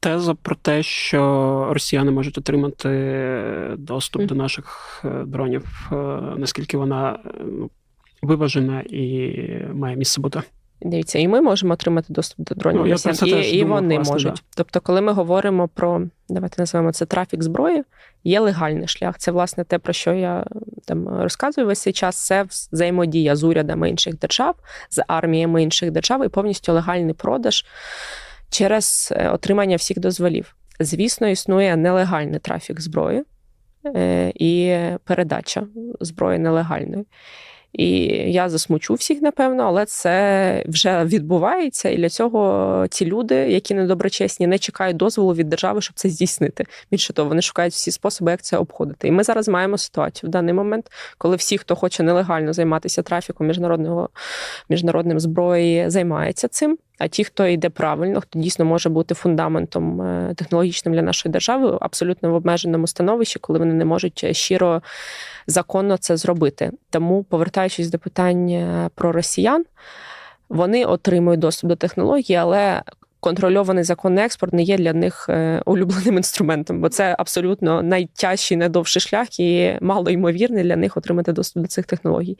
теза про те, що росіяни можуть отримати доступ Мгм. до наших е, дронів, е, наскільки вона е, виважена і має місце бути. Дивіться, і ми можемо отримати доступ до дронів Ну, я і, теж і думав, вони власне, можуть. да. Тобто, коли ми говоримо про давайте називаємо це трафік зброї, є легальний шлях. Це власне те, про що я там розказую весь цей час. Це взаємодія з урядами інших держав, з арміями інших держав і повністю легальний продаж через е, отримання всіх дозволів. Звісно, існує нелегальний трафік зброї е, і передача зброї нелегальної. І я засмучу всіх, напевно, але це вже відбувається. І для цього ті люди, які недоброчесні, не чекають дозволу від держави, щоб це здійснити. Більше того, вони шукають всі способи, як це обходити. І ми зараз маємо ситуацію в даний момент, коли всі, хто хоче нелегально займатися трафіком міжнародного міжнародним зброї, займається цим. А ті, хто йде правильно, хто дійсно може бути фундаментом е, технологічним для нашої держави, абсолютно в обмеженому становищі, коли вони не можуть е, щиро законно це зробити. Тому, повертаючись до питання про росіян, вони отримують доступ до технології, але контрольований законний експорт не є для них е, улюбленим інструментом, бо це абсолютно найтяжчий, найдовший шлях і мало ймовірний для них отримати доступ до цих технологій.